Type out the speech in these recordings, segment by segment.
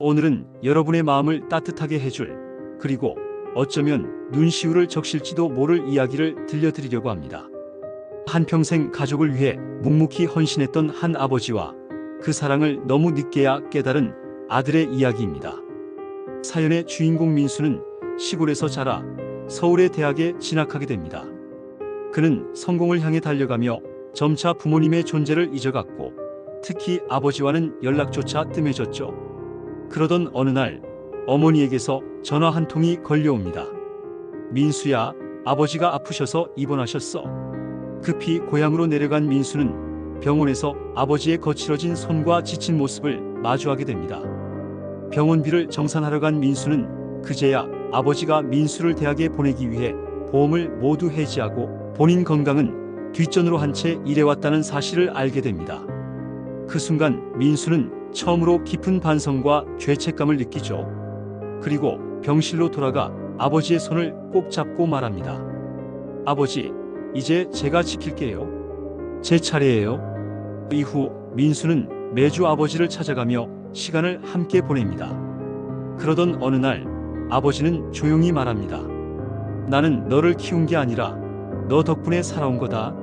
오늘은 여러분의 마음을 따뜻하게 해줄 그리고 어쩌면 눈시울을 적실지도 모를 이야기를 들려드리려고 합니다. 한평생 가족을 위해 묵묵히 헌신했던 한 아버지와 그 사랑을 너무 늦게야 깨달은 아들의 이야기입니다. 사연의 주인공 민수는 시골에서 자라 서울의 대학에 진학하게 됩니다. 그는 성공을 향해 달려가며 점차 부모님의 존재를 잊어갔고 특히 아버지와는 연락조차 뜸해졌죠. 그러던 어느 날 어머니에게서 전화 한 통이 걸려옵니다. 민수야, 아버지가 아프셔서 입원하셨어. 급히 고향으로 내려간 민수는 병원에서 아버지의 거칠어진 손과 지친 모습을 마주하게 됩니다. 병원비를 정산하러 간 민수는 그제야 아버지가 민수를 대학에 보내기 위해 보험을 모두 해지하고 본인 건강은 뒷전으로 한 채 일해왔다는 사실을 알게 됩니다. 그 순간 민수는 처음으로 깊은 반성과 죄책감을 느끼죠. 그리고 병실로 돌아가 아버지의 손을 꼭 잡고 말합니다. 아버지, 이제 제가 지킬게요. 제 차례예요. 이후 민수는 매주 아버지를 찾아가며 시간을 함께 보냅니다. 그러던 어느 날 아버지는 조용히 말합니다. 나는 너를 키운 게 아니라 너 덕분에 살아온 거다.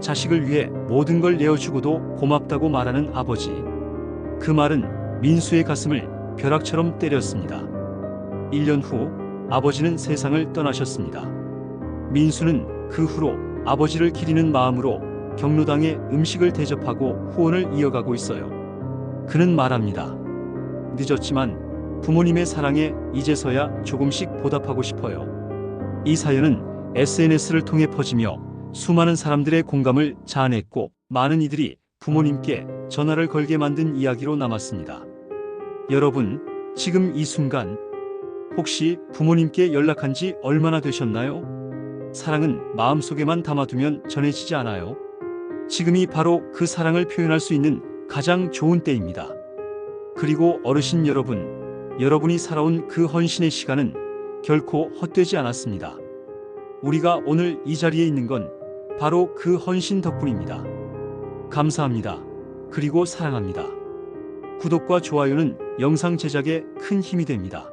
자식을 위해 모든 걸 내어주고도 고맙다고 말하는 아버지. 그 말은 민수의 가슴을 벼락처럼 때렸습니다. 1년 후 아버지는 세상을 떠나셨습니다. 민수는 그 후로 아버지를 기리는 마음으로 경로당에 음식을 대접하고 후원을 이어가고 있어요. 그는 말합니다. 늦었지만 부모님의 사랑에 이제서야 조금씩 보답하고 싶어요. 이 사연은 SNS를 통해 퍼지며 수많은 사람들의 공감을 자아냈고 많은 이들이 부모님께 전화를 걸게 만든 이야기로 남았습니다. 여러분, 지금 이 순간 혹시 부모님께 연락한 지 얼마나 되셨나요? 사랑은 마음속에만 담아두면 전해지지 않아요. 지금이 바로 그 사랑을 표현할 수 있는 가장 좋은 때입니다. 그리고 어르신 여러분, 여러분이 살아온 그 헌신의 시간은 결코 헛되지 않았습니다. 우리가 오늘 이 자리에 있는 건 바로 그 헌신 덕분입니다. 감사합니다. 그리고 사랑합니다. 구독과 좋아요는 영상 제작에 큰 힘이 됩니다.